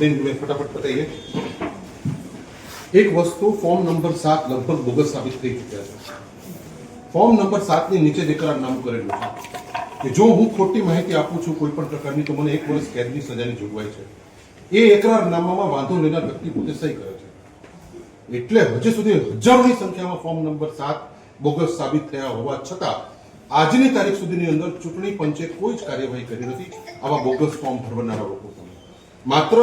બેન ફટાફટ બતાવીએ એક વસ્તુ ફોર્મ નંબર સાત લગભગ બોગસ સાબિત થઈ ચૂક્યા છે. ફોર્મ નંબર સાતની નીચે જ નામ કરેલું છે, કે જો હું ખોટી માહિતી આપું છું કોઈ પણ પ્રકારની, તો મને એક વર્ષ કેદની સજાની જોગવાઈ છે. એ એકરારનામામાં વાંધો લેનાર વ્યક્તિ પોતે સહી કરે છે. એટલે હજી સુધી હજારોની સંખ્યામાં ફોર્મ નંબર સાત બોગસ સાબિત થયા હોવા છતાં, આજની તારીખ સુધીની અંદર ચૂંટણી પંચે કોઈ જ કાર્યવાહી કરી નથી. આવા બોગસ ફોર્મ ભરવાનારા લોકો માત્ર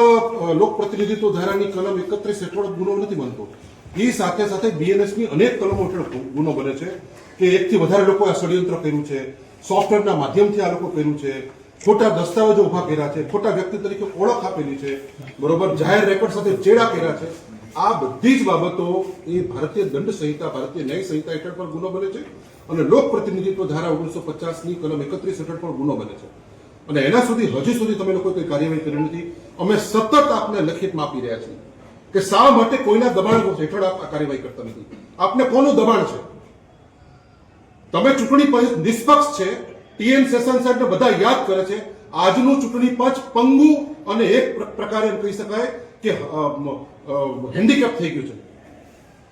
લોકપ્રતિનિધિત્વ ધારાની કલમ એકત્રીસ હેઠળ ગુનો નથી બનતો. એ સાથે સાથે બીએનએસની અનેક કલમો હેઠળ ગુનો બને છે કે એકથી વધારે લોકોએ આ ષડયંત્ર કર્યું છે, સોફ્ટવેરના માધ્યમથી આ લોકો કર્યું છે, ખોટા દસ્તાવેજો ઊભા કર્યા છે, ખોટા વ્યક્તિ તરીકે ઓળખ આપેલી છે, બરોબર, જાહેર રેકોર્ડ સાથે ચેડા કર્યા છે. આ બધી જ બાબતો એ ભારતીય દંડ સંહિતા, ભારતીય ન્યાય સંહિતા હેઠળ પણ ગુનો બને છે અને લોક પ્રતિનિધિત્વ ધારા ઓગણીસો પચાસની કલમ એકત્રીસ હેઠળ પણ ગુનો બને છે. અને એના સુધી, હજી સુધી તમે લોકો કોઈ કાર્યવાહી કરી નથી. અમે સતત આપને લખિતમાં આપી રહ્યા છીએ કે શા માટે કોઈના દબાણ હેઠળ આપ કાર્યવાહી કરતા નથી. આપને કોનું દબાણ છે? તમે ચૂંટણી પંચ નિષ્પક્ષ છે. ટીએમ સેશન સાહેબને બધા યાદ કરે છે. આજનું ચૂંટણી પંચ પંગુ અને એક પ્રકારે એમ કહી શકાય કે હેન્ડીકેપ થઈ ગયું છે.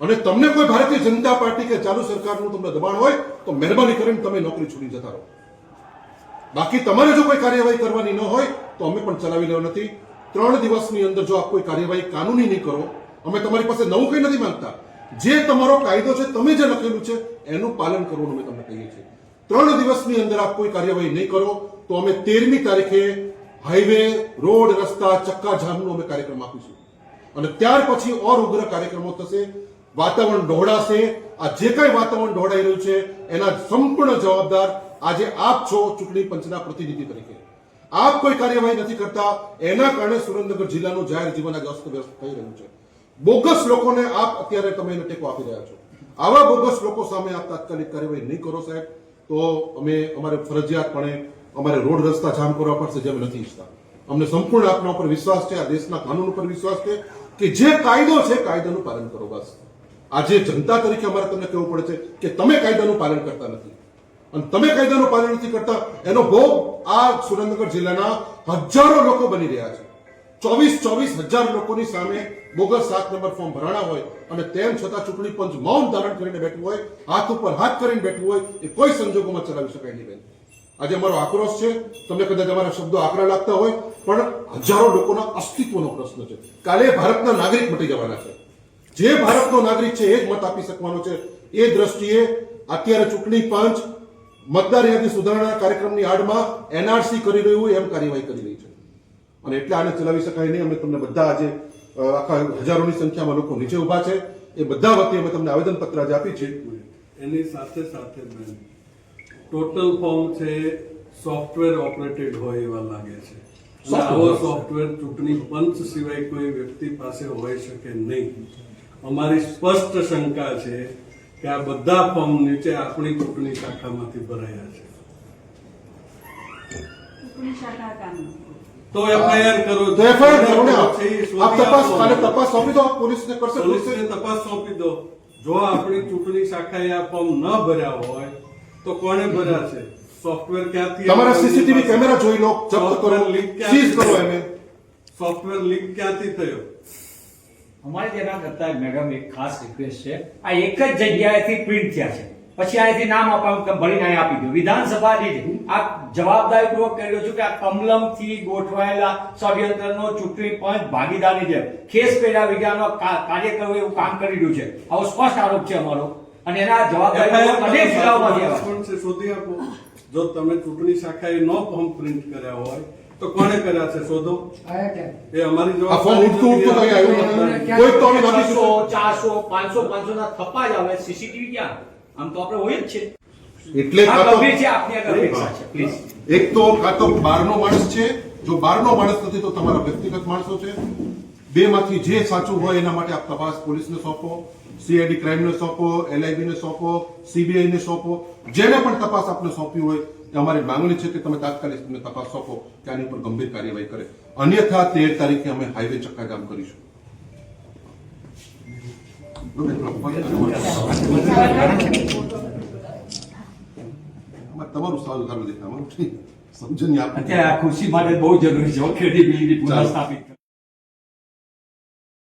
અને તમને કોઈ ભારતીય જનતા પાર્ટી કે ચાલુ સરકારનું તમને દબાણ હોય તો મહેરબાની કરીને તમે નોકરી છોડી જતા રહો. બાકી તમારે જો કોઈ કાર્યવાહી કરવાની ન હોય, તો અમે પણ ચલાવી લેવા નથી. ત્રણ દિવસની અંદર જો આપ કોઈ કાર્યવાહી કાનૂની નહીં કરો, અમે તમારી પાસે નવું કંઈ નથી માંગતા. જે તમારો કાયદો છે, તમે જે લખેલું છે, એનું પાલન કરવાનું અમે તમને કહીએ છીએ. ત્રણ દિવસની અંદર આપ કોઈ કાર્યવાહી નહીં કરો, તો અમે તેરમી તારીખે હાઈવે, રોડ, રસ્તા, ચક્કા જામનો અમે કાર્યક્રમ આપીશું. અને ત્યાર પછી ઓર ઉગ્ર કાર્યક્રમો થશે, વાતાવરણ ઢોળાશે આ જે કઈ વાતાવરણ ઢોળાઈ રહ્યું છે, એના સંપૂર્ણ જવાબદાર આજે આપ છો ચૂંટણી પંચના પ્રતિનિધિ તરીકે. આપ કોઈ કાર્યવાહી નથી કરતા, એના કારણે સુરેન્દ્રનગર જિલ્લાનું જાહેર જીવન આજે અસ્તવ્યસ્ત થઈ રહ્યું છે. બોગસ લોકોને આપ અત્યારે તમે એને ટેકો આપી રહ્યા છો. આવા બોગસ લોકો સામે આપ તાત્કાલિક કાર્યવાહી નહીં કરો સાહેબ. તો અમે અમારે ફરજિયાતપણે અમારે રોડ રસ્તા જામ કરવા પડશે જે અમે નથી ઈચ્છતા. અમને સંપૂર્ણ આપના ઉપર વિશ્વાસ છે, આ દેશના કાનૂન ઉપર વિશ્વાસ છે કે જે કાયદો છે કાયદાનું પાલન કરો બસ. આજે જનતા તરીકે અમારે તમને કહેવું પડે છે કે તમે કાયદાનું પાલન કરતા નથી. અને તમે કાયદાનું પાલન નથી કરતા, એનો ભોગ આ સુરેન્દ્રનગર જિલ્લાના હજારો લોકો બની રહ્યા છે. ચોવીસ ચોવીસ હજાર લોકોની સામે બોગસ સાત નંબર ફોર્મ ભરાણા હોય અને તેમ છતાં ચૂંટણી પંચ મૌન ધારણ કરીને બેઠું હોય, હાથ ઉપર હાથ કરીને બેઠું હોય, એ કોઈ સંજોગોમાં ચલાવી શકાય નહીં બેન. આજે અમારો આક્રોશ છે, તમને કદાચ અમારા શબ્દો આકરા લાગતા હોય, પણ હજારો લોકોના અસ્તિત્વનો પ્રશ્ન છે. કાલે ભારતના નાગરિક મટી જવાના છે. જે ભારતનો નાગરિક છે એ જ મત આપી શકવાનો છે. એ દ્રષ્ટિએ અત્યારે ચૂંટણી પંચ મતદાર યાદી સુધારણા કાર્યક્રમની આડમાં એનઆરસી કરી રહ્યું હોય એમ કાર્યવાહી કરી રહી છે. અને એટલે આને ચલાવી શકાય નહીં. અમે તમને બધા આજે આખા હજારોની સંખ્યામાં લોકો નીચે ઊભા છે. એ બધા વતી અમે તમને આવેદનપત્ર આજે આપી છે. એની સાથે સાથે ટોટલ ફોર્મ છે સોફ્ટવેર ઓપરેટેડ હોય એવા લાગે છે. આવો સોફ્ટવેર ચૂંટણી પંચ સિવાય કોઈ વ્યક્તિ પાસે હોઈ શકે નહીં. અમારી સ્પષ્ટ શંકા છે કે આ બધા ફોર્મ નીચે આપણી ચૂંટણી શાખામાંથી ભરાયા છે. શાખા કામ નથી. તો એફઆઈઆર કરો તો એફઆઈઆર કરો ને. આપ તપાસ સોંપી દો પોલીસને કરશે પોલીસને તપાસ સોંપી દો. જો આપણી ચૂંટણી શાખાએ આ ફોર્મ ન ભર્યા હોય તો કોણે ભર્યા છે? સોફ્ટવેર ક્યાંથી તમારા સીસીટીવી કેમેરા જોઈ લો જપ્ત કરો લિંક ક્યાંથી સીઝ કરો એને. સોફ્ટવેર લિંક ક્યાંથી થયો? અમારે તેના કરતા મેડમ એક ખાસ રિક્વેસ્ટ છે. આ એક જ જગ્યાએથી પ્રિન્ટ થયા છે. પછી અહીંથી નામ આપવાનું ભરીને અહીં આપી દો. વિધાનસભા દીઠ આ જવાબદારીપૂર્વક કહી રહ્યો છું કે આ કમલમથી ગોઠવાયેલા ષડયંત્રનો ચૂંટણી પંચ ભાગીદારની જેમ ખેસ પેડા વિજ્ઞાનનો કા- કાર્ય એવું કામ કરી રહ્યું છે. આવો સ્પષ્ટ આરોપ છે અમારો. અને એના જવાબદારી અનેક આપો. જો તમે ચૂંટણી શાખાએ નો ફોર્મ પ્રિન્ટ કર્યા હોય તો કોને કર્યા છે? શોધો. એ અમારી ઉઠતું ઉઠતું કઈ આવ્યું કોઈ તો અમે નથી છસો ચારસો પાંચસો પાંચસો ના થપ્પા જ આવે સીસીટીવી ક્યાં? આમ તો આપણે હોય જ છે. એટલે એક તો કાં તો બહારનો માણસ છે. જો બહારનો માણસ નથી તો તમારા વ્યક્તિગત માણસો છે. બે માંથી જે સાચું હોય એના માટે આપ તપાસ પોલીસને સોંપો સીઆઈડી ક્રાઇમને સોંપો એલઆઈબી ને સોંપો સીબીઆઈ ને સોંપો. જેને પણ તપાસ આપને સોંપી હોય અમારી માંગણી છે કે તમે તાત્કાલિક તમને તપાસ સોંપો કે આની ઉપર ગંભીર કાર્યવાહી કરે. અન્યથા તેર તારીખે અમે હાઈવે ચક્કાજામ કરીશું. તમારું સારું દેખાય અમારું સમજણ આ ખુરશી માટે બહુ જરૂરી છે. ક્રેડિબિલિટી પુનઃસ્થાપિત.